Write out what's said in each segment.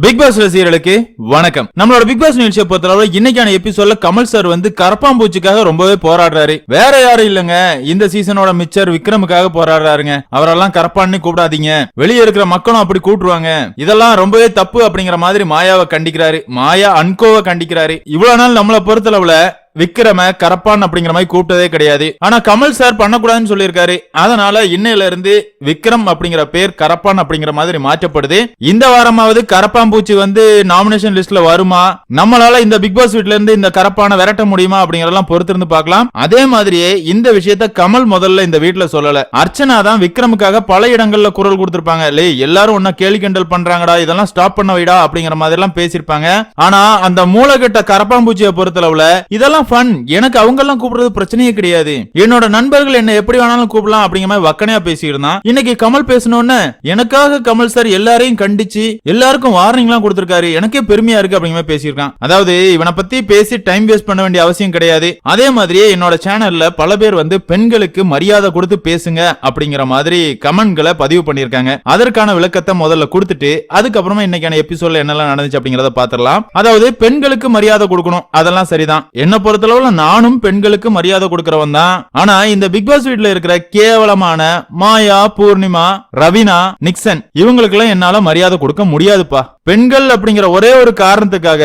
Big pass ரசிகர்களுக்கு வணக்கம். நம்மளோட பிக் பாஸ் நிகழ்ச்சியை பொறுத்தளவு இன்னைக்கான எபிசோட்ல கமல் சார் வந்து கரப்பாம்பூச்சிக்காக ரொம்பவே போராடுறாரு. வேற யாரும் இல்லங்க. இந்த சீசனோட மிச்சர் விக்ரமுக்காக போராடுறாருங்க. அவரெல்லாம் கரப்பான்னு கூப்பிடாதீங்க. வெளியே இருக்கிற மக்களும் அப்படி கூப்பிடுவாங்க. இதெல்லாம் ரொம்பவே தப்பு அப்படிங்கிற மாதிரி மாயாவை கண்டிக்கிறாரு. மாயா அன்கோவை கண்டிக்கிறாரு. இவ்வளவு நாள் நம்மளை பொறுத்தளவுல விக்ரம கரப்பான் அப்படிங்கிற மாதிரி கூப்பிட்டதே கிடையாது. ஆனா கமல் சார் பண்ணக்கூடாதுன்னு சொல்லியிருக்காரு. அதனால இன்னையில இருந்து விக்ரம் அப்படிங்கிற பேர் கரப்பான் அப்படிங்கிற மாதிரி மாற்றப்படுது. இந்த வாரமாவது கரப்பாம்பூச்சி வந்து நாமினேஷன் லிஸ்ட்ல வருமா? நம்மளால இந்த பிக் பாஸ் வீட்ல இருந்து இந்த கரப்பான விரட்ட முடியுமா அப்படிங்கறதெல்லாம் பொறுத்திருந்து பார்க்கலாம். அதே மாதிரியே இந்த விஷயத்த கமல் முதல்ல இந்த வீட்டுல சொல்லல. அர்ச்சனா தான் விக்ரமுக்காக பல இடங்கள்ல குரல் கொடுத்திருப்பாங்க. லே எல்லாரும் ஒன்னா கேலி கிண்டல் பண்றாங்கடா இதெல்லாம் ஸ்டாப் பண்ண வைடா அப்படிங்கிற மாதிரி எல்லாம் பேசியிருப்பாங்க. ஆனா அந்த மூலகட்ட கரப்பாம்பூச்சியை பொறுத்தளவுல இதெல்லாம் ஃபன் எனக்கு அவங்க எல்லாம் கூப்பிடுறது பிரச்சனையே கிடையாது. என்னோட நண்பர்கள் என்ன எப்படி வேணாலும் கூப்பிடலாம் அப்படிங்கிற மாதிரி வக்கனையா பேசியிருந்தான். இன்னைக்கு கமல் பேசணும்னு எனக்காக கமல் சார் எல்லாரையும் கண்டிச்சு எல்லாருக்கும் வார்னிங் எல்லாம் கொடுத்திருக்காரு. எனக்கே பெருமையா இருக்கு அப்படிங்கிற மாதிரி பேசியிருக்கான். அதாவது இவனை பத்தி பேசி டைம் வேஸ்ட் பண்ண வேண்டிய அவசியம் கிடையாது. அதே மாதிரியே என்னோட சேனல்ல பல பேர் வந்து பெண்களுக்கு மரியாதை கொடுத்து பேசுங்க அப்படிங்கிற மாதிரி கமெண்ட்களை பதிவு பண்ணிருக்காங்க அதற்கான விளக்கத்தை முதல்ல கொடுத்துட்டு அதுக்கப்புறமா இன்னைக்கான எபிசோட்ல என்னெல்லாம் நடந்துச்சு அப்படிங்கறத பாத்திரலாம் அதாவது பெண்களுக்கு மரியாதை கொடுக்கணும். அதெல்லாம் சரிதான். என்ன பொறுத்தளவுல நானும் பெண்களுக்கு மரியாதை கொடுக்கறவன் தான். ஆனா இந்த பிக் பாஸ் வீட்ல இருக்கிற கேவலமான மாயா பூர்ணிமா ரவினா நிக்சன் இவங்களுக்கு எல்லாம் என்னால மரியாதை கொடுக்க முடியாதுப்பா. பெண்கள் அப்படிங்கிற ஒரே ஒரு காரணத்துக்காக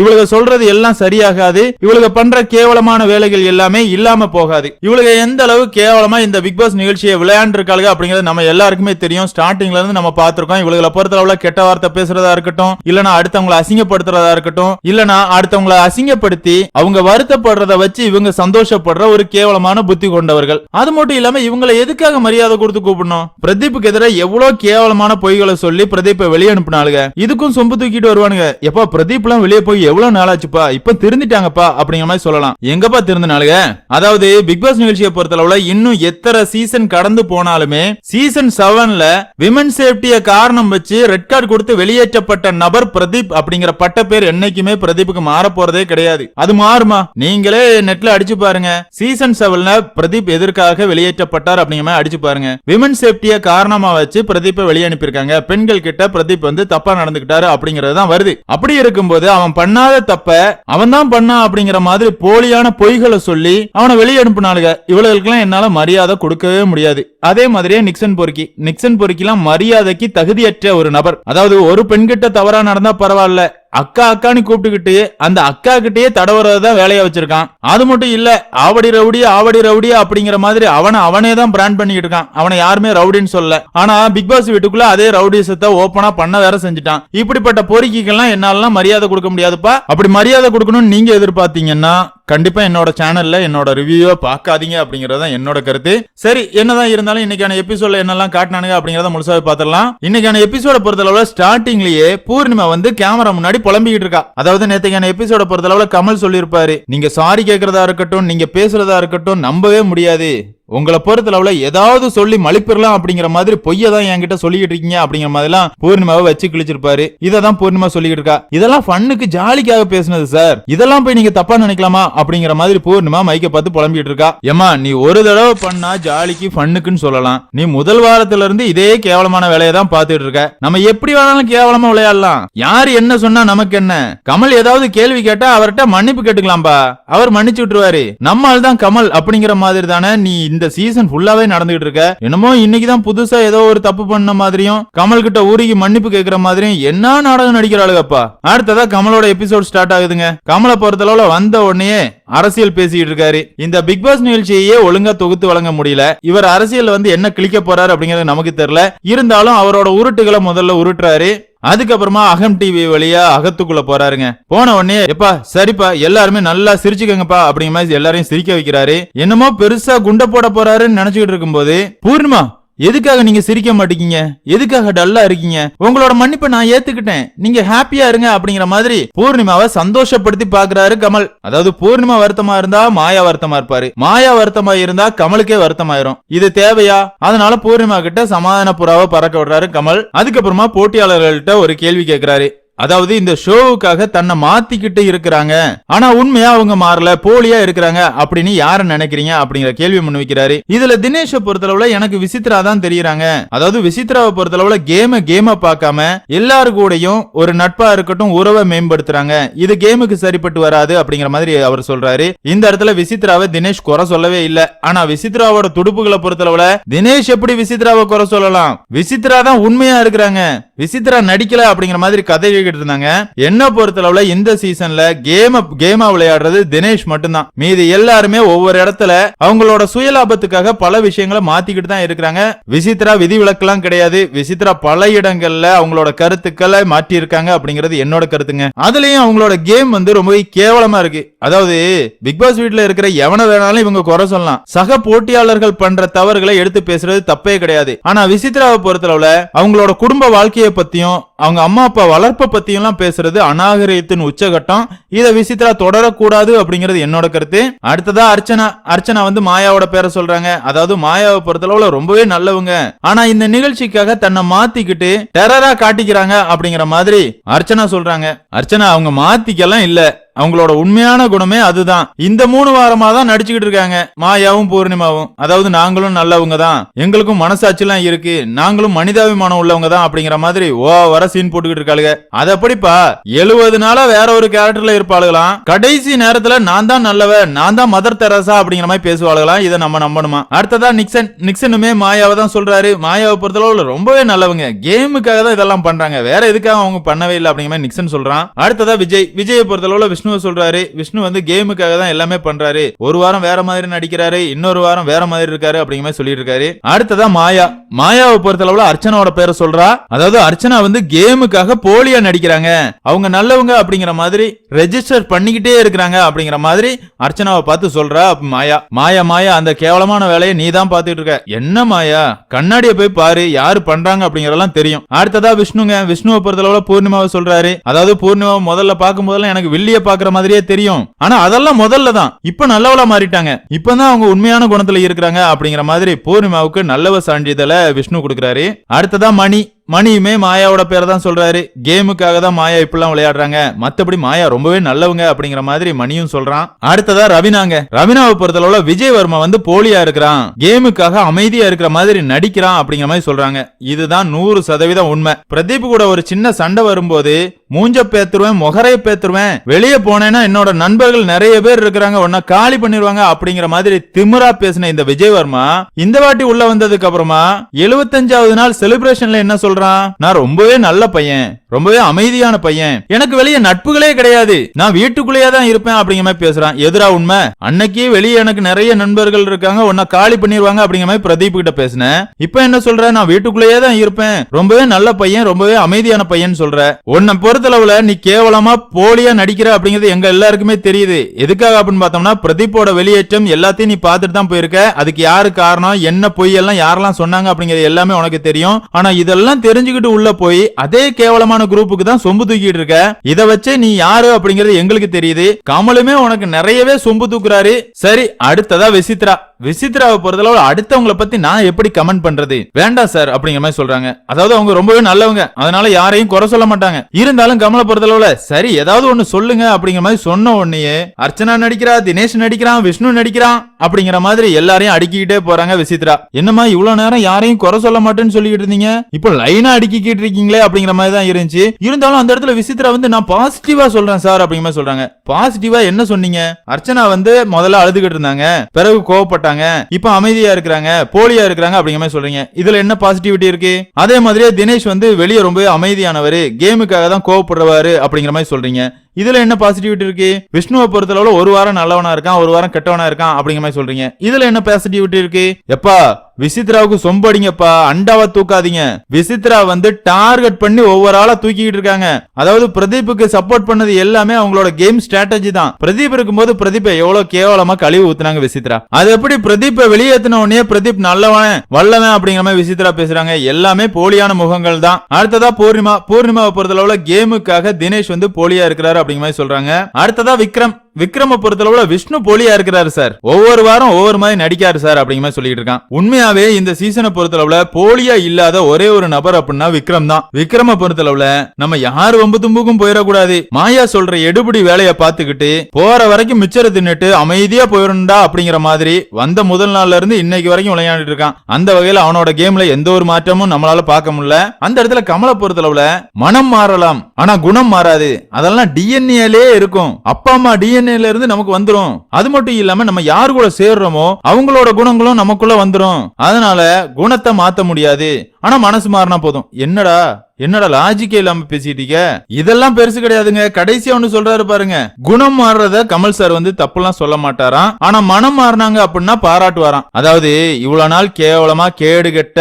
இவளுக சொல்றது எல்லாம் சரியாகாது. இவளுக பண்ற கேவலமான வேலைகள் எல்லாமே இல்லாம போகாது. இவளுக எந்த அளவு கேவலமா இந்த பிக் பாஸ் நிகழ்ச்சியை விளையாண்டுருக்காளுக அப்படிங்கறது நம்ம எல்லாருக்குமே தெரியும். ஸ்டார்டிங்ல இருந்து நம்ம பார்த்திருக்கோம். இவளுகளை பொறுத்தளவுல கெட்ட வார்த்தை பேசுறதா இருக்கட்டும் இல்லனா அடுத்தவங்களை அசிங்கப்படுத்துறதா இருக்கட்டும் இல்லனா அடுத்தவங்களை அசிங்கப்படுத்தி அவங்க வருத்தப்படுறத வச்சு இவங்க சந்தோஷப்படுற ஒரு கேவலமான புத்தி கொண்டவர்கள். அது மட்டும் இல்லாம இவங்களை எதுக்காக மரியாதை கொடுத்து கூப்பிடணும்? பிரதீப்புக்கு எதிராக எவ்வளவு கேவலமான பொய்களை சொல்லி பிரதீப்பை வெளியே அனுப்பினாளுங்க இதுக்கும் சொம்பு தூக்கிட்டு வருவானுங்க எப்ப பிரதீப் எல்லாம் வெளியே போய் எவ்வளவு நாளாச்சுப்பா? இப்ப திருந்திட்டாங்கப்பா அப்படிங்கிற மாதிரி சொல்லலாம். எங்கப்பா திருந்தினாளுங்க அதாவது பிக் பாஸ் நிகழ்ச்சியை பொறுத்தளவுல இன்னும் எத்தனை சீசன் கடந்து போனாலுமே சீசன் செவன்ல விமன் சேஃப்டிய காரணம் வச்சு ரெட் கார்டு கொடுத்து வெளியேற்றப்பட்ட நபர் பிரதீப் அப்படிங்கிற பட்ட பேர் என்னைக்குமே பிரதீப்புக்கு மாற போறதே கிடையாது. அது மாறுமா? நீங்களே நெட்ல அடிச்சு பாருங்க. சீசன் செவன்ல பிரதீப் எதற்காக வெளியேற்றப்பட்டார் அப்படிங்கிற மாதிரி அடிச்சு பாருங்க. விமன் சேஃப்டிய காரணமா வச்சு பிரதீப்பை வெளியே அனுப்பியிருக்காங்க. பெண்கள் கிட்ட பிரதீப் வந்து தப்பா நடந்துகிட்டாரு அப்படிங்கறது தான் வருது. அப்படி இருக்கும்போது அவன் பண்ணாத தப்ப அவன் தான் பண்ணா அப்படிங்கிற மாதிரி போலியான பொய்களை சொல்லி அவனை வெளியே அனுப்புனாளுங்க இவளுக்கெல்லாம் என்னால மரியாதை கொடுக்கவே முடியாது. அதே மாதிரியே நிக்சன் பொறுக்கி. நிக்சன் பொறுக்கிலாம் மரியாதைக்கு தகுதியற்ற ஒரு நபர். அதாவது ஒரு பெண்கிட்ட தவறா நடந்தா பரவாயில்ல. அக்கா அக்கான்னு கூப்பிட்டுக்கிட்டு அந்த அக்கா கிட்டயே தடவுறதான் வேலையா வச்சிருக்கான். அது மட்டும் இல்ல ஆவடி ரவுடி ஆவடி ரவுடி அப்படிங்கிற மாதிரி அவனை அவனே தான் பிராண்ட் பண்ணிக்கிட்டு இருக்கான். அவனை யாருமே ரவுடின்னு சொல்லல. ஆனா பிக் பாஸ் வீட்டுக்குள்ள அதே ரவுடிசத்தை ஓப்பனா பண்ண வேற செஞ்சுட்டான். இப்படிப்பட்ட பொறுக்கிக்கெல்லாம் என்னாலாம் மரியாதை கொடுக்க முடியாதுப்பா. அப்படி மரியாதை கொடுக்கணும்னு நீங்க எதிர்பார்த்தீங்கன்னா கண்டிப்பா என்னோட சேனல்ல என்னோட ரிவ்யூவை பார்க்காதீங்க அப்படிங்கிறது தான் என்னோட கருத்து. சரி என்னதான் இருந்தாலும் இன்னைக்கான எபிசோட்ல என்னெல்லாம் காட்டினானுங்க அப்படிங்கறத முழுசாவே பாத்திரலாம் இன்னைக்கான எபிசோட பொறுத்தளவுல ஸ்டார்டிங்லயே பூர்ணிமா வந்து கேமரா முன்னாடி புலம்பிக்கிட்டு இருக்கா. அதாவது நேத்தைக்கான எபிசோட பொறுத்தளவுல கமல் சொல்லியிருப்பாரு. நீங்க சாரி கேக்குறதா இருக்கட்டும் நீங்க பேசுறதா இருக்கட்டும் நம்பவே முடியாது. உங்களை பொறுத்தளவுல ஏதாவது சொல்லி மலிப்பிடலாம் அப்படிங்கிற மாதிரி பொய்யை தான் என்கிட்ட சொல்லிக்கிட்டு இருக்கீங்க அப்படிங்கிற மாதிரிலாம் பூர்ணிமாவை வச்சு கிழிச்சிருப்பாரு. இதை தான் பூர்ணிமா சொல்லிக்கிட்டு இருக்கா. இதெல்லாம் ஃபன்னுக்கு ஜாலிக்காக பேசுனது சார். இதெல்லாம் போய் நீங்க தப்பா நினைக்கலாமா அப்படிங்கிற மாதிரி பூர்ணிமா மைக்க பார்த்து புலம்பிட்டு இருக்கா. ஏமா நீ ஒரு தடவை பண்ணா ஜாலிக்கு ஃபன்னுக்குன்னு சொல்லலாம். நீ முதல் வாரத்துல இருந்து இதே கேவலமான வேலையை தான் பார்த்துட்டு இருக்க. நம்ம எப்படி வேணாலும் கேவலமா விளையாடலாம். யார் என்ன சொன்னா நமக்கு என்ன? கமல் ஏதாவது கேள்வி கேட்டா அவர்கிட்ட மன்னிப்பு கேட்டுக்கலாம்பா. அவர் மன்னிச்சு விட்டுருவாரு. நம்ம தான் கமல் அப்படிங்கிற மாதிரி தானே நீ இந்த சீசன் ஃபுல்லாவே நடந்துகிட்டு இருக்க. என்னமோ இன்னைக்கு தான் புதுசா ஏதோ ஒரு தப்பு பண்ண மாதிரியும் கமல் கிட்ட ஊருக்கு மன்னிப்பு கேட்கிற மாதிரியும் என்ன நாடகம் நடிக்கிறாளுகப்பா? அடுத்ததா கமலோட எபிசோட் ஸ்டார்ட் ஆகுதுங்க. கமலை பொறுத்தளவுல வந்த உடனே அரசியல் பேசிட்டு இருக்காரு. இந்த பிக் பாஸ் நிகழ்ச்சியையே ஒழுங்கா தொகுத்து வழங்க முடியல. இவர் அரசியல் வந்து என்ன கிளிக்க போறாரு அப்படிங்கறது நமக்கு தெரியல. இருந்தாலும் அவரோட உருட்டுகளை முதல்ல உருட்டுறாரு. அதுக்கப்புறமா அகம் டிவி வழியா அகத்துக்குள்ள போறாருங்க. போன உடனே எப்பா சரிப்பா எல்லாருமே நல்லா சிரிச்சுக்கங்கப்பா அப்படிங்கிற மாதிரி எல்லாரையும் சிரிக்க வைக்கிறாரு. என்னமோ பெருசா குண்டை போட போறாருன்னு நினைச்சுக்கிட்டு இருக்கும்போது பூர்ணிமா எதுக்காக நீங்க சிரிக்க மாட்டீங்க? எதுக்காக டல்லா இருக்கீங்க? உங்களோட மன்னிப்பை நான் ஏத்துக்கிட்டேன். நீங்க ஹாப்பியா இருங்க அப்படிங்கிற மாதிரி பூர்ணிமாவை சந்தோஷப்படுத்தி பாக்குறாரு கமல். அதாவது பூர்ணிமா வருத்தமா இருந்தா மாயா வருத்தமா இருப்பாரு. மாயா வருத்தமா இருந்தா கமலுக்கே வருத்தமாயிரும். இது தேவையா? அதனால பூர்ணிமா கிட்ட சமாதான புறாவை பறக்க விடுறாரு கமல். அதுக்கப்புறமா போட்டியாளர்கள்ட்ட ஒரு கேள்வி கேட்கிறாரு அதாவது இந்த ஷோவுக்காக தன்னை மாத்திக்கிட்டு இருக்கிறாங்க. ஆனா உண்மையா அவங்க மாறல போலியா இருக்கிறாங்க அப்படின்னு யார நினைக்கிறீங்க அப்படிங்கிற கேள்வி முன் வைக்கிறாரு இதுல தினேஷ பொறுத்தளவுல எனக்கு விசித்ரா தான் தெரியறாங்க. அதாவது விசித்ராவை பொறுத்தளவுல கேம கேம பார்க்காம எல்லாரு கூடயும் ஒரு நட்பா இருக்கட்டும் உறவை மேம்படுத்துறாங்க. இது கேமுக்கு சரிப்பட்டு வராது அப்படிங்கிற மாதிரி அவர் சொல்றாரு. இந்த இடத்துல விசித்ராவை தினேஷ் குறை சொல்லவே இல்ல. ஆனா விசித்ராவோட துடுப்புகளை பொறுத்தளவுல தினேஷ் எப்படி விசித்ராவை குறை சொல்லலாம்? விசித்ரா தான் உண்மையா இருக்கிறாங்க. விசித்ரா நடிக்கல அப்படிங்கிற மாதிரி கதை எழுதிட்டு இருந்தாங்க என்ன பொறுத்தளவுல இந்த சீசன்ல கேம கேமா விளையாடுறது தினேஷ் மட்டும்தான். மீதி எல்லாருமே ஒவ்வொரு இடத்துல அவங்களோட சுயலாபத்துக்காக பல விஷயங்களை மாத்திக்கிட்டு தான் இருக்கிறாங்க. விசித்ரா விதிவிலக்கெல்லாம் கிடையாது. விசித்ரா பல இடங்கள்ல அவங்களோட கருத்துக்களை மாற்றி இருக்காங்க அப்படிங்கிறது என்னோட கருத்துங்க. அதுலயும் அவங்களோட கேம் வந்து ரொம்பவே கேவலமா இருக்கு. அதாவது பிக் பாஸ் வீட்ல இருக்கிற எவன வேணாலும் இவங்க குறை சொல்லலாம். சக போட்டியாளர்கள் பண்ற தவறுகளை எடுத்து பேசுறது தப்பே கிடையாது. ஆனா விசித்ராவை பொறுத்தளவுல அவங்களோட குடும்ப வாழ்க்கையை பத்தியும் அவங்க அம்மா அப்பா வளர்ப்பை பத்தியெல்லாம் பேசுறது அநாகரிகத்தின் உச்சகட்டம். இதை விசித்ரா தொடரக்கூடாது அப்படிங்கிறது என்னோட கருத்து. அடுத்ததா அர்ச்சனா அர்ச்சனா வந்து மாயாவோட பேரை சொல்றாங்க. அதாவது மாயாவை பொறுத்தளவுல ரொம்பவே நல்லவங்க. ஆனா இந்த நிகழ்ச்சிக்காக தன்னை மாத்திக்கிட்டு டெரரா காட்டிக்கிறாங்க அப்படிங்கிற மாதிரி அர்ச்சனா சொல்றாங்க. அர்ச்சனா அவங்க மாத்திக்கலாம் இல்ல. அவங்களோட உண்மையான குணமே அதுதான். இந்த மூணு வாரமா தான் நடிச்சுக்கிட்டு இருக்காங்க. மாயாவும் பூர்ணிமாவும். அதாவது நாங்களும் நல்லவங்க தான் எங்களுக்கும் மனசாட்சிலாம் இருக்கு. நாங்களும் மனிதாபிமானம் உள்ளவங்க தான் அப்படிங்கிற மாதிரி ஓ வர சீன் போட்டுக்கிட்டு இருக்காளுங்க. அது எப்படிப்பா? எழுபது நாளா வேற ஒரு கேரக்டர்ல இருப்பாளுகளாம் கடைசி நேரத்துல நான் தான் நல்லவ நான் தான் மதர் தெரசா அப்படிங்கிற மாதிரி பேசுவாளுகளாம் இதை நம்ம நம்பணுமா? அடுத்ததா நிக்சன் நிக்சனுமே மாயாவை தான் சொல்றாரு. மாயாவை பொறுத்தளவுல ரொம்பவே நல்லவங்க. கேமுக்காக தான் இதெல்லாம் பண்றாங்க. வேற எதுக்காக அவங்க பண்ணவே இல்லை அப்படிங்கிற மாதிரி நிக்சன் சொல்றான். அடுத்ததா விஜய். விஜயை பொறுத்தளவுல விஷ்ணுவை சொல்றாரு. விஷ்ணு வந்து கேமுக்காக தான் எல்லாமே பண்றாரு. ஒரு வாரம் வேற மாதிரி நடிக்கிறாரு. இன்னொரு வாரம் வேற மாதிரி இருக்காரு அப்படிங்கிற மாதிரி சொல்லிட்டு இருக்காரு அடுத்ததா மாயா. மாயாவை பொறுத்தளவுல அர்ச்சனாவோட பேரை சொல்றா. அதாவது அர்ச்சனா வந்து கேமுக்காக போலியா நடிக்கிறாங்க. அவங்க நல்லவங்க அப்படிங்கிற மாதிரி ரெஜிஸ்டர் பண்ணிக்கிட்டே இருக்கிறாங்க அப்படிங்கிற மாதிரி அர்ச்சனாவை பார்த்து சொல்றா மாயா. மாயா மாயா அந்த கேவலமான வேலையை நீ தான் பாத்துட்டு இருக்க. என்ன மாயா? கண்ணாடியை போய் பாரு. யாரு பண்றாங்க அப்படிங்கறதெல்லாம் தெரியும். அடுத்ததா விஷ்ணுங்க. விஷ்ணுவை பொறுத்தளவுல பூர்ணிமாவை சொல்றாரு. அதாவது பூர்ணிமாவை முதல்ல பார்க்கும் போதெல்லாம் எனக்கு வில்லிய பாக்குற மாதிரியே தெரியும். ஆனா அதெல்லாம் முதல்ல தான். இப்ப நல்லவளா மாறிட்டாங்க. இப்பதான் அவங்க உண்மையான குணத்துல இருக்கிறாங்க அப்படிங்கிற மாதிரி பூர்ணிமாவுக்கு நல்லவ சான்றிதழை விஷ்ணு கொடுக்கிறாரு. அடுத்ததா மணி. மணியுமே மாயாவோட பேரை தான் சொல்றாரு. கேமுக்காக தான் மாயா இப்படிலாம் விளையாடுறாங்க. மத்தபடி மாயா ரொம்பவே நல்லவங்க அப்படிங்கிற மாதிரி மணியும் சொல்றான். அடுத்ததா ரவினாங்க. ரவினாவை பொறுத்தளவுல விஜய் வர்மா வந்து போலியா இருக்கிறான். கேமுக்காக அமைதியா இருக்கிற மாதிரி நடிக்கிறான் அப்படிங்கிற மாதிரி சொல்றாங்க. இதுதான் நூறு சதவீதம் உண்மை. பிரதீப் கூட ஒரு சின்ன சண்டை வரும்போது மூஞ்ச பேத்துருவேன் முகரைய பேத்துருவேன் வெளியே போனேன்னா என்னோட நண்பர்கள் நிறைய பேர் இருக்கிறாங்க உன்னை காலி பண்ணிருவாங்க அப்படிங்கிற மாதிரி திமிரா பேசின இந்த விஜய் வர்மா இந்த வாட்டி உள்ள வந்ததுக்கு அப்புறமா எழுபத்தஞ்சாவது நாள் செலிப்ரேஷன்ல என்ன சொல்றான்? நான் ரொம்பவே நல்ல பையன். ரொம்பவே அமைதியான பையன். எனக்கு வெளியே நட்புகளே கிடையாது. நான் வீட்டுக்குள்ளேயே தான் இருப்பேன் அப்படிங்கிற மாதிரி பேசுறான். எதிரா உண்மை? அன்னைக்கு வெளியே எனக்கு நிறைய நண்பர்கள் இருக்காங்க. உன்னை காலி பண்ணிருவாங்க அப்படிங்கிற மாதிரி பிரதீப் கிட்ட பேசினேன். இப்ப என்ன சொல்ற? நான் வீட்டுக்குள்ளேயே தான் இருப்பேன். ரொம்பவே நல்ல பையன் ரொம்பவே அமைதியான பையன் சொல்ற. உன்னை பொறுத்தளவுல நீ கேவலமா போலியா நடிக்கிற அப்படிங்கிறது எங்க எல்லாருக்குமே தெரியுது. எதுக்காக அப்படின்னு பார்த்தோம்னா பிரதீப்போட வெளியேற்றம் எல்லாத்தையும் நீ பார்த்துட்டு தான் போயிருக்க. அதுக்கு யாரு காரணம்? என்ன பொய் எல்லாம் யாரெல்லாம் சொன்னாங்க அப்படிங்கிறது எல்லாமே உனக்கு தெரியும். ஆனா இதெல்லாம் தெரிஞ்சுக்கிட்டு உள்ள போய் அதே கேவலமான குரூப்புக்கு தான் சொம்பு தூக்கிட்டு இருக்க. இத வச்சே நீ யாரு அப்படிங்கிறது எங்களுக்கு தெரியுது. கமலுமே உனக்கு நிறையவே சொம்பு தூக்குறாரு. சரி அடுத்ததா விசித்ரா. விசித்ராவை பொறுத்தளவு அடுத்தவங்கள பத்தி நான் எப்படி கமெண்ட் பண்றது? வேண்டாம் சார் அப்படிங்கிற மாதிரி சொல்றாங்க. அதாவது அவங்க ரொம்பவே நல்லவங்க. அதனால யாரையும் குறை சொல்ல மாட்டாங்க. இருந்தாலும் கமலை பொறுத்தளவுல சரி ஏதாவது ஒண்ணு சொல்லுங்க அப்படிங்கிற மாதிரி சொன்ன உடனேயே அர்ச்சனா நடிக்கிறா தினேஷ் நடிக்கிறான் விஷ்ணு நடிக்கிறான் அப்படிங்கிற மாதிரி எல்லாரையும் அடுக்கிக்கிட்டே போறாங்க விசித்ரா என்னம்மா இவ்வளவு நேரம் யாரையும் குறை சொல்ல மாட்டேன்னு சொல்லிக்கிட்டு இருந்தீங்க? இப்போ லைனா அடுக்கிக்கிட்டு இருக்கீங்களே அப்படிங்கிற மாதிரி தான் இருந்துச்சு. இருந்தாலும் அந்த இடத்துல விசித்ரா வந்து நான் பாசிட்டிவா சொல்றேன் சார் அப்படிங்கிற மாதிரி சொல்றாங்க. பாசிட்டிவா என்ன சொன்னீங்க? அர்ச்சனா வந்து முதல்ல அழுதுகிட்டு இருந்தாங்க. பிறகு கோவப்பட்டாங்க. இப்ப அமைதியா இருக்கிறாங்க போலியா இருக்கிறாங்க அப்படிங்கிற மாதிரி சொல்றீங்க. இதுல என்ன பாசிட்டிவிட்டி இருக்கு? அதே மாதிரியே தினேஷ் வந்து வெளியே ரொம்ப அமைதியானவர் கேமுக்காக தான் கோவப்படுறவாரு அப்படிங்கிற மாதிரி சொல்றீங்க. இதுல என்ன பாசிட்டிவிட்டி இருக்கு? விஷ்ணுவை பொறுத்தளவுல ஒரு வாரம் நல்லவனா இருக்கான் ஒரு வாரம் கெட்டவனா இருக்கான் அப்படிங்கிற மாதிரி சொல்றீங்க. இதுல என்ன பாசிட்டிவிட்டி இருக்கு? எப்பா விசித்ராவுக்கு சொம்படிங்கப்பா அண்டாவா தூக்காதீங்க. விசித்ரா வந்து டார்கெட் பண்ணி ஒவ்வொரு ஆளா தூக்கிட்டு இருக்காங்க. அதாவது பிரதீப்புக்கு சப்போர்ட் பண்ணது எல்லாமே அவங்களோட கேம் ஸ்ட்ராட்டஜி தான். பிரதீப் இருக்கும்போது பிரதீப்பை எவ்வளவு கேவலமா கழிவு ஊத்துனாங்க விசித்ரா. அது எப்படி பிரதீப்பை வெளியேத்தின உடனே பிரதீப் நல்லவன் வல்லவன் அப்படிங்கிற மாதிரி விசித்ரா பேசுறாங்க. எல்லாமே போலியான முகங்கள் தான் அடுத்ததா பூர்ணிமா. பூர்ணிமாவை பொறுத்தளவுல கேமுக்காக தினேஷ் வந்து போலியா இருக்கிறாரு அப்படிங்கிற மாதிரி சொல்றாங்க. அடுத்ததா விக்ரம். விக்ரம பொறுத்தளவுல விஷ்ணு போலியா இருக்கிறாரு சார். ஒவ்வொரு வாரம் ஒவ்வொரு மாதிரி நடிக்காரு சார் அப்படிங்கிற மாதிரி சொல்லிட்டு இருக்கான். உண்மையாவே இந்த சீசனை பொறுத்தளவுல போலியா இல்லாத ஒரே ஒரு நபர் அப்படின்னா விக்ரம் தான். விக்ரம பொறுத்தளவுல நம்ம யாரு வம்பு தும்புக்கும் போயிடக்கூடாது. மாயா சொல்ற எடுபடி வேலையை பார்த்துக்கிட்டு போற வரைக்கும் மிச்சரை தின்னுட்டு அமைதியா போயிருந்தா அப்படிங்கிற மாதிரி வந்த முதல் நாள்ல இருந்து இன்னைக்கு வரைக்கும் விளையாடிட்டு இருக்கான். அந்த வகையில அவனோட கேம்ல எந்த ஒரு மாற்றமும் நம்மளால பார்க்க முடியல. அந்த இடத்துல கமலை பொறுத்தளவுல மனம் மாறலாம் ஆனா குணம் மாறாது. அதெல்லாம் டிஎன்ஏலே இருக்கும். அப்பா அம்மா சிந்தனையில இருந்து நமக்கு வந்துரும். அது மட்டும் இல்லாம நம்ம யார் கூட சேர்றோமோ அவங்களோட குணங்களும் நமக்குள்ள வந்துரும். அதனால குணத்தை மாத்த முடியாது. ஆனா மனசு மாறினா போதும். என்னடா? என்னடா லாஜிக்கே இல்லாம பேசிட்டீங்க இதெல்லாம் பெருசு கிடையாதுங்க. கடைசியா ஒண்ணு சொல்றாரு பாருங்க. குணம் மாறுறத கமல் சார் வந்து தப்புலாம் சொல்ல மாட்டாராம். ஆனா மனம் மாறினாங்க அப்படின்னா பாராட்டுவாராம். அதாவது இவ்வளவு நாள் கேவலமா கேடு கெட்ட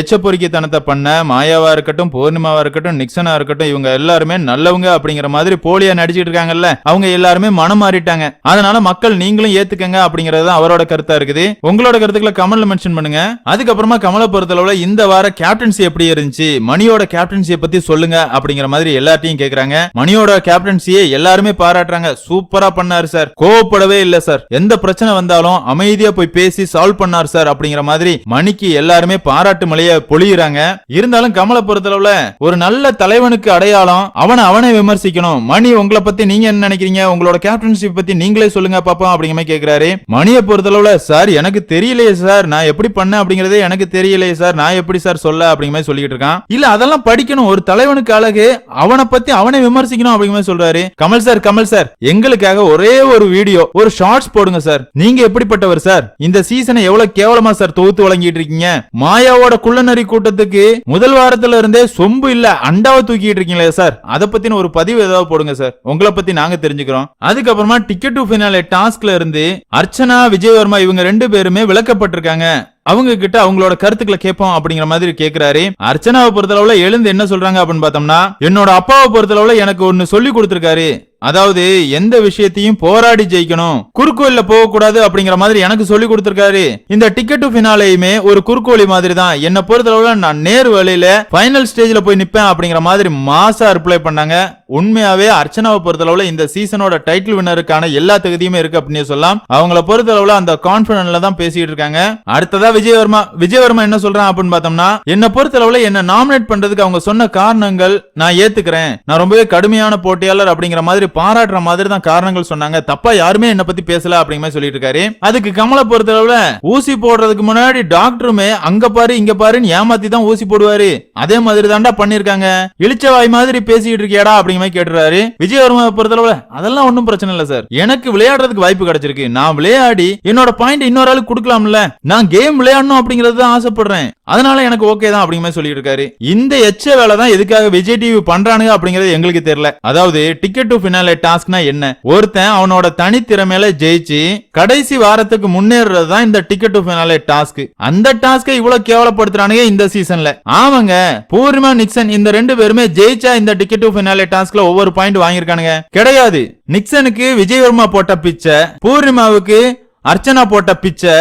எச்ச பொறுக்கித்தனத்தை பண்ண மாயாவா இருக்கட்டும் பூர்ணிமாவா இருக்கட்டும் நிக்சனா இருக்கட்டும் இவங்க எல்லாருமே நல்லவங்க அப்படிங்கிற மாதிரி போலியா நடிச்சிட்டு இருக்காங்கல்ல. அவங்க எல்லாருமே மனம் மாறிட்டாங்க. அதனால மக்கள் நீங்களும் ஏத்துக்கங்க அப்படிங்கறது தான் அவரோட கருத்தா இருக்குது. உங்களோட கருத்துக்களை கமல்ல மென்ஷன் பண்ணுங்க. அதுக்கப்புறமா கமலை பொறுத்தளவுல இந்த வார கேப்டன்சி எப்படி இருந்துச்சு? மணியோட கேப்டன்சியை பத்தி சொல்லுங்க அப்படிங்கிற மாதிரி எல்லார்ட்டையும் கேக்குறாங்க. மணியோட கேப்டன்சியை எல்லாருமே பாராட்டுறாங்க. சூப்பரா பண்ணாரு சார். கோவப்படவே இல்ல சார். எந்த பிரச்சனை வந்தாலும் அமைதியா போய் பேசி சால்வ் பண்ணார் சார் அப்படிங்கிற மாதிரி மணிக்கு எல்லாருமே பாராட்டு மலைய பொழியிறாங்க. இருந்தாலும் கமலை பொறுத்தளவுல ஒரு நல்ல தலைவனுக்கு அடையாளம் அவனை அவனை விமர்சிக்கணும். மணி உங்களை பத்தி நீங்க என்ன நினைக்கிறீங்க? உங்களோட கேப்டன்ஷிப் பத்தி நீங்களே சொல்லுங்க பாப்போம் அப்படிங்கிற மாதிரி கேக்குறாரு. மணியை பொறுத்தளவுல சார் எனக்கு தெரியலையே சார். நான் எப்படி பண்ணேன் அப்படிங்கறதே எனக்கு தெரியலையே சார். நான் எப்படி சார் சொல்ல அப்படிங்கிற மாதிரி சொல்லிட்டு இருக்கான். இல்ல அதெல்லாம் படிக்கணும். ஒரு தலைவனுக்கு அழகு. அவனை பத்தி அவனை விமர்சிக்கணும் அப்படிங்கிற மாதிரி சொல்றாரு. கமல் சார் கமல் சார் எங்களுக்காக ஒரே ஒரு வீடியோ ஒரு ஷார்ட்ஸ் போடுங்க சார். நீங்க எப்படிப்பட்டவர் சார்? இந்த சீசனை எவ்வளவு கேவலமா சார் தொகுத்து வழங்கிட்டு இருக்கீங்க? மாயாவோட குள்ளநரி கூட்டத்துக்கு முதல் வாரத்துல இருந்தே சொம்பு இல்ல அண்டாவை தூக்கிட்டு இருக்கீங்களே சார். அத பத்தின ஒரு பதிவு ஏதாவது போடுங்க சார். உங்களை பத்தி நாங்க தெரிஞ்சுக்கிறோம். அதுக்கப்புறமா டிக்கெட் டு பினாலே டாஸ்க்ல இருந்து அர்ச்சனா விஜயவர்மா இவங்க ரெண்டு பேருமே விளக்கப்பட்டிருக்காங்க. அவங்க கிட்ட அவங்களோட கருத்துக்களை கேட்போம் அப்படிங்கிற மாதிரி கேக்குறாரு. அர்ச்சனாவை பொறுத்தளவுல எழுந்து என்ன சொல்றாங்க அப்படின்னு பார்த்தோம்னா என்னோட அப்பாவை பொறுத்தளவுல எனக்கு ஒன்னு சொல்லி கொடுத்திருக்காரு. அதாவது எந்த விஷயத்தையும் போராடி ஜெயிக்கணும். குறுக்கோயில போக கூடாது அப்படிங்கிற மாதிரி எனக்கு சொல்லி கொடுத்திருக்காரு. இந்த டிக்கெட் டு பினாலையுமே ஒரு குறுக்கோலி மாதிரி தான் என்ன பொறுத்தளவுல நான் நேர் வழியில ஃபைனல் ஸ்டேஜ்ல போய் நிப்பேன் அப்படிங்கிற மாதிரி மாசா ரிப்ளை பண்ணாங்க. உண்மையாவே அர்ச்சனாவை பொறுத்தளவுல இந்த சீசனோட டைட்டில் வின்னருக்கான எல்லா தகுதியுமே இருக்கு அப்படின்னு சொல்லலாம். அவங்கள பொறுத்தளவுல அந்த கான்பிடன்ட்ல தான் பேசிட்டு இருக்காங்க. அடுத்ததா விஜயவர்மா விஜயவர்மா என்ன சொல்றான் அப்படின்னு பார்த்தோம்னா என்ன பொறுத்தளவுல என்ன நாமினேட் பண்றதுக்கு அவங்க சொன்ன காரணங்கள் நான் ஏத்துக்கிறேன். நான் ரொம்பவே கடுமையான போட்டியாளர் அப்படிங்கிற மாதிரி பாராட்டுற மாதிரி தான் காரணங்கள் சொன்னாங்க. தப்பா யாருமே என்ன பத்தி பேசல அப்படிங்கிற மாதிரி சொல்லிட்டு இருக்காரு. அதுக்கு கமலை பொறுத்தளவுல ஊசி போடுறதுக்கு முன்னாடி டாக்டருமே அங்க பாரு இங்க பாருன்னு ஏமாத்தி தான் ஊசி போடுவாரு. அதே மாதிரி தாண்டா பண்ணிருக்காங்க. இளிச்சவாய் மாதிரி பேசிட்டு இருக்கியாடா அப்படிங்கிற மாதிரி கேட்டுறாரு. விஜயவர்மா பொறுத்தளவுல அதெல்லாம் ஒண்ணும் பிரச்சனை இல்ல சார். எனக்கு விளையாடுறதுக்கு வாய்ப்பு கிடைச்சிருக்கு. நான் விளையாடி என்னோட பாயிண்ட் இன்னொரு ஆளுக்கு கொடுக்கலாம்ல. நான் கேம் விளையாடணும் அப்படிங்கறது தான் ஆசைப்படுறேன். அதனால எனக்கு ஓகே தான் அப்படிங்கிற மாதிரி சொல்லிட்டு இருக்காரு. இந்த எச்ச வேலை தான் எதுக்காக விஜய் டிவி பண்றானுங்க அப்படிங்கறது எங்களுக்கு தெரியல. அதாவது டிக்கெட் டு ஃபினாலே டாஸ்க்னா என்ன? ஒருத்தன் அவனோட தனித்திறமையில ஜெயிச்சு கடைசி வாரத்துக்கு முன்னேறது தான் இந்த டிக்கெட் டு ஃபினாலே டாஸ்க் அந்த டாஸ்க்கை இவ்வளவு கேவலப்படுத்துறானுங்க இந்த சீசன்ல ஆமாங்க பூர்ணிமா நிக்சன் இந்த ரெண்டு பேருமே ஜெயிச்சா இந்த டிக்கெட் டு ஃபினாலே டாஸ்க்ல ஒவ்வொரு பாயிண்ட் வாங்கியிருக்கானுங்க. கிடையாது. நிக்சனுக்கு விஜயவர்மா போட்ட பிச்சை பூர்ணிமாவுக்கு அர்ச்சனா போட்ட பிச்சை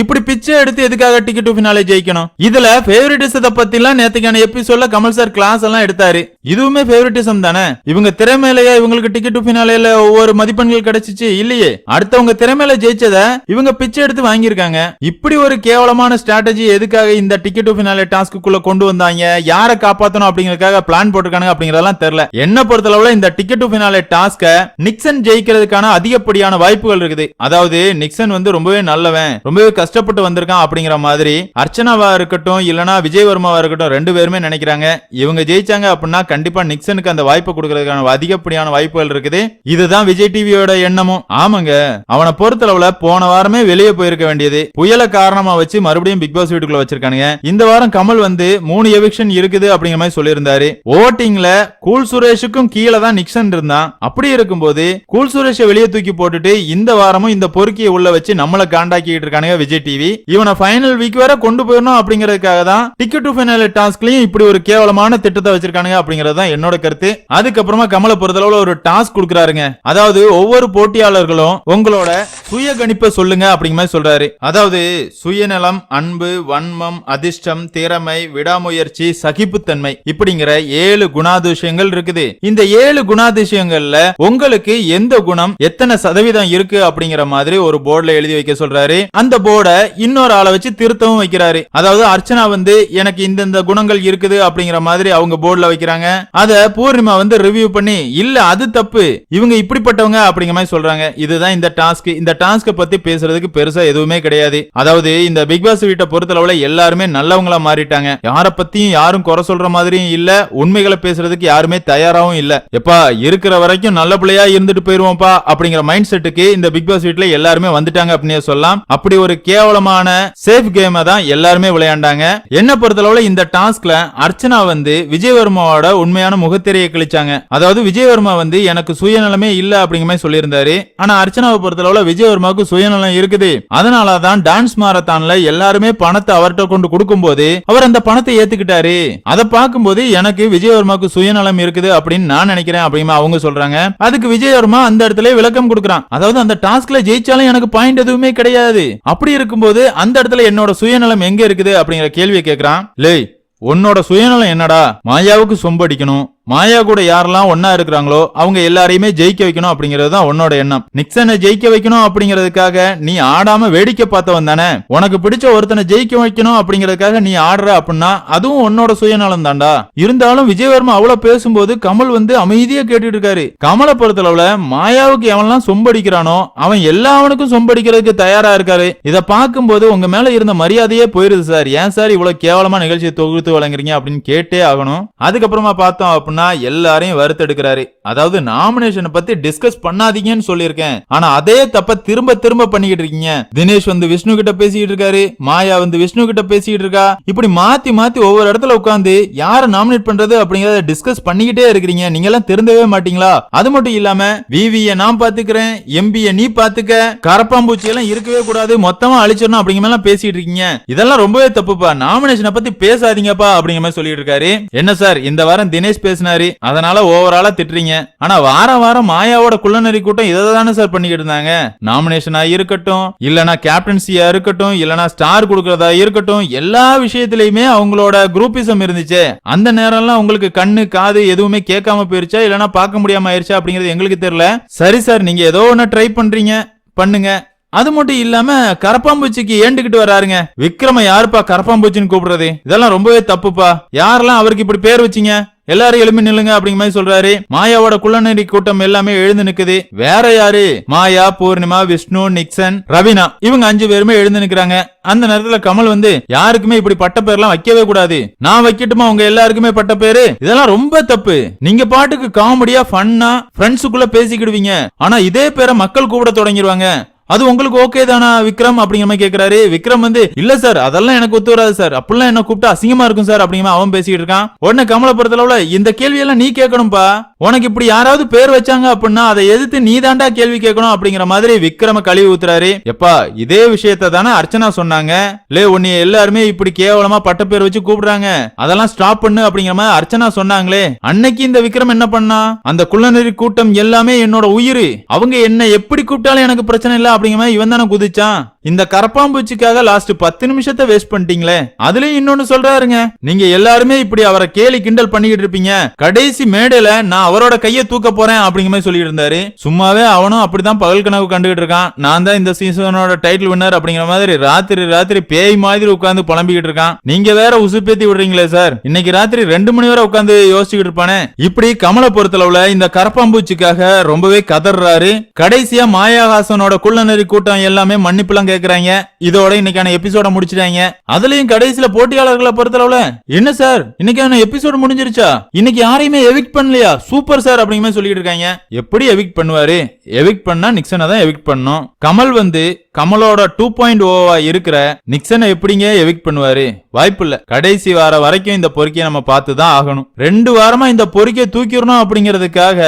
இப்படி பிச்சை எடுத்து எதுக்காக டிக்கெட் டு ஃபினாலே ஜெயிக்கணும்? இதுல ஃபேவரட்டிசத்தை பத்தி எல்லாம் நேத்துக்கான எபிசோட்ல கமல் சார் கிளாஸ் எல்லாம் எடுத்தாரு. இதுவுமே ஃபேவரட்டிசம் தானே? இவங்க திறமையிலேயே இவங்களுக்கு டிக்கெட் டு ஃபினாலேல ஒவ்வொரு மதிப்பெண்கள் கிடைச்சிச்சு இல்லையே? அடுத்தவங்க திறமையில ஜெயிச்சத இவங்க பிச்சை எடுத்து வாங்கியிருக்காங்க. இப்படி ஒரு கேவலமான ஸ்ட்ராட்டஜி எதுக்காக இந்த டிக்கெட் டு ஃபினாலே டாஸ்க்குள்ள கொண்டு வந்தாங்க? யாரை காப்பாத்தணும் அப்படிங்கறதுக்காக பிளான் போட்டிருக்காங்க அப்படிங்கறதெல்லாம் தெரியல. என்ன பொறுத்தளவுல இந்த ticket to finale task Nixen ஜெயிக்கிறதுக்கான அதிகப்படியான வாய்ப்புகள் இருக்குது. அதாவது நிக்சன் வந்து ரொம்பவே நல்லவன் ரொம்பவே கஷ்டப்பட்டு வந்திருக்கான் அப்படிங்கிற மாதிரி அர்ச்சனாவா இருக்கட்டும் இல்லனா விஜயவர்மாவா இருக்கட்டும் ரெண்டு பேருமே நினைக்கிறாங்க. இவங்க ஜெயிச்சாங்க அப்படின்னா கண்டிப்பா நிக்சனுக்கு அந்த வாய்ப்பை கொடுக்கறதுக்கான அதிகப்படியான வாய்ப்புகள் இருக்குது. இதுதான் விஜய் டிவியோட எண்ணமும். ஆமாங்க. அவனை பொறுத்தளவுல போன வாரமே வெளியே போயிருக்க வேண்டியது. புயல காரணமா வச்சு மறுபடியும் பிக் பாஸ் வீட்டுக்குள்ள வச்சிருக்கானுங்க. இந்த வாரம் கமல் வந்து மூணு எவிக்ஷன் இருக்குது அப்படிங்கிற மாதிரி சொல்லியிருந்தாரு. ஓட்டிங்ல கூல் சுரேஷுக்கும் கீழே தான் நிக்சன் இருந்தான். அப்படி இருக்கும்போது கூல் சுரேஷை வெளியே தூக்கி போட்டுட்டு இந்த வாரமும் இந்த பொறுக்கியை உள்ள வச்சு நம்மளை காண்டாக்கிட்டு இருக்கானுங்க விஜய். விஜய் டிவி. இவனை ஃபைனல் வீக் வேற கொண்டு போயிடணும் அப்படிங்கறதுக்காக தான் டிக்கெட் டு ஃபைனல் டாஸ்க்லயும் இப்படி ஒரு கேவலமான திட்டத்தை வச்சிருக்கானுங்க அப்படிங்கறது தான் என்னோட கருத்து. அதுக்கப்புறமா கமலை பொறுத்தளவுல ஒரு டாஸ்க் கொடுக்குறாருங்க. அதாவது ஒவ்வொரு போட்டியாளர்களும் உங்களோட சுய கணிப்பை சொல்லுங்க அப்படிங்கிற மாதிரி சொல்றாரு. அதாவது சுயநலம் அன்பு வன்மம் அதிர்ஷ்டம் திறமை விடாமுயற்சி சகிப்புத்தன்மை இப்படிங்கிற ஏழு குணாதிசயங்கள் இருக்குது. இந்த ஏழு குணாதிசயங்கள்ல உங்களுக்கு எந்த குணம் எத்தனை சதவீதம் இருக்கு அப்படிங்கிற மாதிரி ஒரு போர்டுல எழுதி வைக்க சொல்றாரு. அந்த போர்டு இன்னொரு ஆளை வச்சு திருத்தவும் வைக்கிறாரு. அதாவது அர்ச்சனா வந்து எனக்கு இந்தந்த குணங்கள் இருக்குது அப்படிங்கிற மாதிரி அவங்க போர்டுல வைக்கிறாங்க. அத பூர்ணிமா வந்து ரிவ்யூ பண்ணி இல்ல அது தப்பு. இவங்க இப்படிப்பட்டவங்க அப்படிங்கிற மாதிரி சொல்றாங்க. இதுதான் இந்த டாஸ்க் இந்த டாஸ்க பத்தி பேசுறதுக்கு பெருசா எதுவுமே கிடையாது. அதாவது இந்த பிக் பாஸ் வீட்டை பொறுத்தளவுல எல்லாருமே நல்லவங்களா மாறிட்டாங்க. யார பத்தியும் யாரும் குறை சொல்ற மாதிரியும் இல்ல. உண்மைகளை பேசுறதுக்கு யாருமே தயாராகவும் இல்ல. எப்பா இருக்கிற வரைக்கும் நல்ல பிள்ளையா இருந்துட்டு போயிருவோம்ப்பா அப்படிங்கிற மைண்ட் செட்டுக்கு இந்த பிக் பாஸ் வீட்ல எல்லாருமே வந்துட்டாங்க அப்படின்னு சொல்லலாம். அப்படி ஒரு கேவலமான சேஃப் கேமை தான் எல்லாருமே விளையாண்டாங்க. என்ன பொறுத்தளவுல இந்த டாஸ்க்ல அர்ச்சனா வந்து விஜயவர்மாவோட உண்மையான முகத்திரையை கிழிச்சாங்க. அதாவது விஜயவர்மா வந்து எனக்கு சுயநலமே இல்ல அப்படிங்கிற மாதிரி சொல்லியிருந்தாரு. ஆனா அர்ச்சனாவை பொறுத்தளவுல விஜயவர்மாவுக்கு சுயநலம் இருக்குது. அதனாலதான் டான்ஸ் மாரத்தான்ல எல்லாருமே பணத்தை அவர்கிட்ட கொண்டு கொடுக்கும்போது அவர் அந்த பணத்தை ஏத்துக்கிட்டாரு. அதை பார்க்கும்போது எனக்கு விஜயவர்மாவுக்கு சுயநலம் இருக்குது அப்படின்னு நான் நினைக்கிறேன் அப்படின்னு அவங்க சொல்றாங்க. அதுக்கு விஜயவர்மா அந்த இடத்துல விளக்கம் கொடுக்குறான். அதாவது அந்த டாஸ்க்ல ஜெயிச்சாலும் எனக்கு பாயிண்ட் எதுவுமே கிடையாது. அப்படி இருக்கும்போது அந்த இடத்துல என்னோட சுயநலம் எங்க இருக்குது அப்படிங்கிற கேள்வியை கேட்கிறான் லேய் உன்னோட சுயநலம் என்னடா? மாயாவுக்கு சொம்படிக்கணும் மாயா கூட யாரெல்லாம் ஒன்னா இருக்கிறாங்களோ அவங்க எல்லாரையுமே ஜெயிக்க வைக்கணும் அப்படிங்கிறது தான் உன்னோட எண்ணம். நிக்சனை ஜெயிக்க வைக்கணும் அப்படிங்கிறதுக்காக நீ ஆடாம வேடிக்கை பார்த்தவன் தானே? உனக்கு பிடிச்ச ஒருத்தனை ஜெயிக்க வைக்கணும் அப்படிங்கறதுக்காக நீ ஆடுற அப்படின்னா அதுவும் உன்னோட சுயநலம் தான்டா இருந்தாலும் விஜயவர்மா அவ்வளவு பேசும்போது கமல் வந்து அமைதியா கேட்டுட்டு இருக்காரு கமலை பொறுத்தளவுல மாயாவுக்கு எவன்லாம் சொம்படிக்கிறானோ அவன் எல்லாவனுக்கும் சொம்படிக்கிறதுக்கு தயாரா இருக்காரு. இதை பார்க்கும்போது உங்க மேல இருந்த மரியாதையே போயிருது சார். ஏன் சார் இவ்வளவு கேவலமா நிகழ்ச்சியை தொகுத்து வழங்குறீங்க அப்படின்னு கேட்டே ஆகணும். அதுக்கப்புறமா பார்த்தோம் அப்படின்னா எல்லாரையும் வறுத்தெடுக்கிறாரு. அதாவது நாமினேஷனை பத்தி டிஸ்கஸ் பண்ணாதீங்கன்னு சொல்லியிருக்கேன். ஆனா அதே தப்ப திரும்ப திரும்ப பண்ணிக்கிட்டு இருக்கீங்க. தினேஷ் வந்து விஷ்ணு கிட்ட பேசிக்கிட்டு இருக்காரு. மாயா வந்து விஷ்ணு கிட்ட பேசிக்கிட்டு இருக்கா. இப்படி மாத்தி மாத்தி ஒவ்வொரு இடத்துல உட்காந்து யார நாமினேட் பண்றது அப்படிங்கறத டிஸ்கஸ் பண்ணிக்கிட்டே இருக்கிறீங்க. நீங்க எல்லாம் திருந்தவே மாட்டீங்களா? அது மட்டும் இல்லாம விவிய நான் பாத்துக்கிறேன். எம்பிய நீ பாத்துக்க. கரப்பாம்பூச்சி எல்லாம் இருக்கவே கூடாது. மொத்தமா அழிச்சிடணும் அப்படிங்கிற மாதிரி பேசிட்டு இருக்கீங்க. இதெல்லாம் ரொம்பவே தப்புப்பா. நாமினேஷனை பத்தி பேசாதீங்கப்பா அப்படிங்கிற மாதிரி சொல்லிட்டு இருக்காரு. என்ன சார் இந்த வாரம் தினேஷ் பேசினாரு. அதனால ஓவராலா திட்டுறீங்க. ஆனா வாரம் வாரம் மாயாவோட குள்ளநெறி கூட்டம் இதை தானே சார் பண்ணிக்கிட்டு இருந்தாங்க. நாமினேஷனா இருக்கட்டும் இல்லனா கேப்டன்சியா இருக்கட்டும் இல்லனா ஸ்டார் கொடுக்கறதா இருக்கட்டும் எல்லா விஷயத்திலயுமே அவங்களோட குரூப்பிசம் இருந்துச்சு. அந்த நேரம்லாம் உங்களுக்கு கண்ணு காது எதுவுமே கேட்காம போயிருச்சா? இல்லனா பார்க்க முடியாம ஆயிருச்சா? அப்படிங்கிறது எங்களுக்கு தெரியல. சரி சார் நீங்க ஏதோ ஒண்ணு ட்ரை பண்றீங்க பண்ணுங்க. அது மட்டும் இல்லாம கரப்பாம்பூச்சிக்கு ஏண்டுகிட்டு வராருங்க. விக்ரம யாருப்பா கரப்பாம்பூச்சின்னு கூப்பிடுறது? இதெல்லாம் ரொம்பவே தப்புப்பா. யாரெல்லாம் அவருக்கு இப்படி பேர் வச்சீங்க? எல்லாரும் எழுப்பி நில்லுங்க அப்படிங்கிற மாதிரி சொல்றாரு. மாயாவோட குள்ளநெறி கூட்டம் எல்லாமே எழுந்து நிக்குது. வேற யாரு? மாயா பூர்ணிமா விஷ்ணு நிக்சன் ரவினா. இவங்க அஞ்சு பேருமே எழுந்து நிக்கிறாங்க. அந்த நேரத்துல கமல் வந்து யாருக்குமே இப்படி பட்ட பேர்லாம் வைக்கவே கூடாது. நான் வைக்கட்டுமா உங்க எல்லாருக்குமே பட்ட பேரு? இதெல்லாம் ரொம்ப தப்பு. நீங்க பாட்டுக்கு காமெடியா ஃபன்னா ஃப்ரெண்ட்ஸுக்குள்ள பேசிக்கிடுவீங்க. ஆனா இதே பேரை மக்கள் கூப்பிட தொடங்கிடுவாங்க அது உங்களுக்கு ஓகே தானா விக்ரம்? அப்படிங்கிற மாதிரி கேக்குறாரு. விக்ரம் வந்து இல்ல சார் அதெல்லாம் எனக்கு ஒத்து வராது சார். அப்படிலாம் என்ன கூப்பிட்டா அசிங்கமா இருக்கும் சார். அப்படிங்கிற அவன் பேசிட்டு இருக்கான். உடனே கமலை பொறுத்தளவுல இந்த கேள்வியெல்லாம் நீ கேட்கணும்பா. உனக்கு இப்படி யாராவது பேர் வச்சாங்க அப்படின்னா அதை எதிர்த்து நீ தாண்டா கேள்வி கேட்கணும் அப்படிங்கிற மாதிரி விக்ரம கழுவி ஊத்துறாரு. எப்பா இதே விஷயத்த தானே அர்ச்சனா சொன்னாங்க? லே உன்னை எல்லாருமே இப்படி கேவலமா பட்ட பேர் வச்சு கூப்பிடுறாங்க. அதெல்லாம் ஸ்டாப் பண்ணு அப்படிங்கிற மாதிரி அர்ச்சனா சொன்னாங்களே. அன்னைக்கு இந்த விக்ரம் என்ன பண்ணா? அந்த குள்ளநெறி கூட்டம் எல்லாமே என்னோட உயிர். அவங்க என்ன எப்படி கூப்பிட்டாலும் எனக்கு பிரச்சனை இல்ல அப்படிங்கிற மாதிரி இவன் தானே குதிச்சான். இந்த கரப்பாம்பூச்சிக்காக லாஸ்ட் பத்து நிமிஷத்தை வேஸ்ட் பண்ணிட்டீங்களே. அதுலயும் இன்னொன்னு சொல்றாருங்க. நீங்க எல்லாருமே இப்படி அவரை கேலி கிண்டல் பண்ணிக்கிட்டு இருப்பீங்க. கடைசி மேடையில நான் அவரோட கையை தூக்க போறேன் அப்படிங்கிற மாதிரி சொல்லிட்டு இருந்தாரு. சும்மாவே அவனும் அப்படிதான் பகல் கனவு கண்டுகிட்டு இருக்கான். நான் தான் இந்த சீசனோட டைட்டில் வின்னர் அப்படிங்கிற மாதிரி ராத்திரி ராத்திரி பேய் மாதிரி உட்காந்து புலம்பிக்கிட்டு இருக்கான். நீங்க வேற உசுப்பேத்தி விடுறீங்களே சார் இன்னைக்கு ராத்திரி ரெண்டு மணி வரை உட்காந்து யோசிச்சுக்கிட்டு இருப்பானே. இப்படி கமலை பொறுத்தளவுல இந்த கரப்பாம்பூச்சிக்காக ரொம்பவே கதறாரு கடைசியா மாயாகாசனோட குள்ளநெறி கூட்டம் எல்லாமே மன்னிப்புலாம் கேக்குறாங்க. இதோட இன்னைக்கான எபிசோட முடிச்சிட்டாங்க. அதுலயும் கடைசியில போட்டியாளர்களை பொறுத்தளவுல என்ன சார் இன்னைக்கான எபிசோட் முடிஞ்சிருச்சா? இன்னைக்கு யாரையுமே எவிக்ட் பண்ணலையா? சூப்பர் சூப்பர் சார் அப்படிங்கிற சொல்லிட்டு இருக்காங்க. எப்படி எவிக்ட் பண்ணுவாரு? எவிக்ட் பண்ணா நிக்சனை தான் எவிக்ட் பண்ணும். கமல் வந்து கமலோட டூ பாயிண்ட் ஓவா இருக்கிற நிக்சனை எப்படிங்க எவிக்ட் பண்ணுவாரு? வாய்ப்பு இல்ல கடைசி வார வரைக்கும் இந்த பொறுக்கியை நம்ம பார்த்து தான் ஆகணும். ரெண்டு வாரமா இந்த பொறுக்கியை தூக்கிடணும் அப்படிங்கிறதுக்காக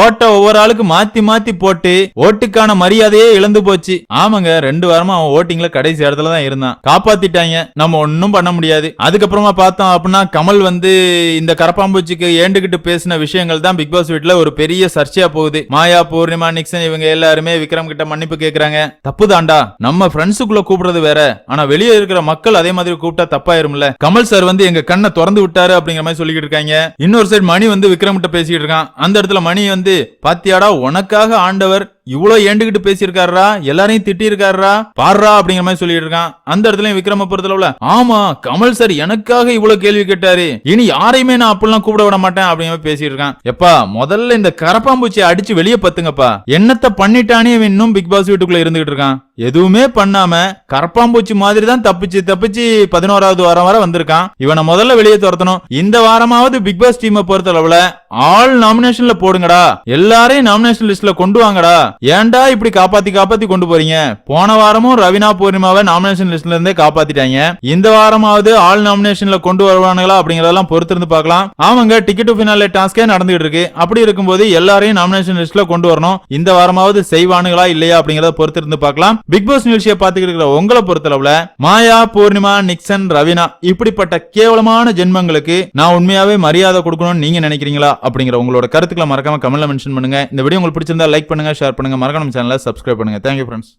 ஓட்ட ஒவ்வொரு ஆளுக்கு மாத்தி மாத்தி போட்டு ஓட்டுக்கான மரியாதையே இழந்து போச்சு. ஆமாங்க ரெண்டு வாரமா அவன் ஓட்டிங்ல கடைசி இடத்துல தான் இருந்தான். காப்பாத்திட்டாங்க. நம்ம ஒன்னும் பண்ண முடியாது. அதுக்கப்புறமா பார்த்தோம் அப்படின்னா கமல் வந்து இந்த கரப்பாம்பூச்சிக்கு ஏண்டுகிட்டு பேசின விஷயங்கள் தான் பிக் பாஸ் வீட்டுல ஒரு பெரிய சர்ச்சையா போகுது. மாயா பூர்ணிமா நிக்சன் இவங்க எல்லாருமே விக்ரம் கிட்ட மன்னிப்பு கேக்குறாங்க. தப்பு தான் வேண்டாம் நம்ம ஃப்ரெண்ட்ஸுக்குள்ள கூப்பிடுறது வேற. ஆனா வெளியே இருக்கிற மக்கள் அதே மாதிரி கூப்பிட்டா தப்பாயிரும்ல. கமல் சார் வந்து எங்க கண்ணை திறந்து விட்டாரு அப்படிங்கிற மாதிரி சொல்லிக்கிட்டு இருக்காங்க. இன்னொரு சைடு மணி வந்து விக்ரம் கிட்ட பேசிக்கிட்டு இருக்கான். அந்த இடத்துல மணி வந்து பாத்தியாடா உனக்காக ஆண்டவர் இவ்வளவு ஏண்டுகிட்டு பேசியிருக்காரா எல்லாரையும் திட்டிருக்காரா பாடுறா அப்படிங்கிற மாதிரி சொல்லிட்டு இருக்கான். அந்த இடத்துல விக்ரம பொறுத்தளவுல ஆமா கமல் சார் எனக்காக இவ்வளவு கேள்வி கேட்டாரு. இனி யாரையுமே நான் அப்படிலாம் கூப்பிட விட மாட்டேன் அப்படிங்கிற மாதிரி பேசிட்டு இருக்கான். எப்பா முதல்ல இந்த கரப்பாம்பூச்சியை அடிச்சு வெளியே பத்துங்கப்பா. என்னத்த பண்ணிட்டானே இன்னும் பிக் பாஸ் வீட்டுக்குள்ள இருந்துகிட்டு இருக்கான். எதுவுமே பண்ணாம கரப்பாம்பூச்சி மாதிரி தான் தப்பிச்சு தப்பிச்சு பதினோராவது வாரம் வர வந்திருக்கான். இவனை முதல்ல வெளியே துரத்தணும். இந்த வாரமாவது பிக் பாஸ் டீமை பொறுத்தளவுல ஆல் நாமினேஷன்ல போடுங்கடா. எல்லாரையும் நாமினேஷன் லிஸ்ட்ல கொண்டு வாங்கடா. ஏன்டா இப்படி காப்பாத்தி காப்பாத்தி கொண்டு போறீங்க? போன வாரமும் ரவினா பூர்ணிமாவை நாமினேஷன் லிஸ்ட்ல இருந்தே காப்பாத்திட்டாங்க. இந்த வாரமாவது ஆல் நாமினேஷன்ல கொண்டு வருவானுங்களா அப்படிங்கறதெல்லாம் பொறுத்திருந்து பார்க்கலாம். ஆமாங்க டிக்கெட் பினாலே டாஸ்கே நடந்துகிட்டு இருக்கு. அப்படி இருக்கும்போது எல்லாரையும் நாமினேஷன் லிஸ்ட்ல கொண்டு வரணும். இந்த வாரமாவது செய்வானுங்களா இல்லையா அப்படிங்கறத பொறுத்திருந்து பார்க்கலாம். பிக் பாஸ் நிகழ்ச்சியை பாத்துக்கிட்டு இருக்கிற உங்களை பொறுத்தளவுல மாயா பூர்ணிமா நிக்சன் ரவினா இப்படிப்பட்ட கேவலமான ஜென்மங்களுக்கு நான் உண்மையாவே மரியாதை கொடுக்கணும்னு நீங்க நினைக்கிறீங்களா? அப்படிங்கிற உங்களோட கருத்துக்களை மறக்காம கமெண்ட்ல மென்ஷன் பண்ணுங்க. இந்த வீடியோ உங்களுக்கு பிடிச்சிருந்தா லைக் பண்ணுங்க ஷேர் பண்ணுங்க. மறக்காம சேனலை சப்ஸ்கிரைப் பண்ணுங்க. Thank you friends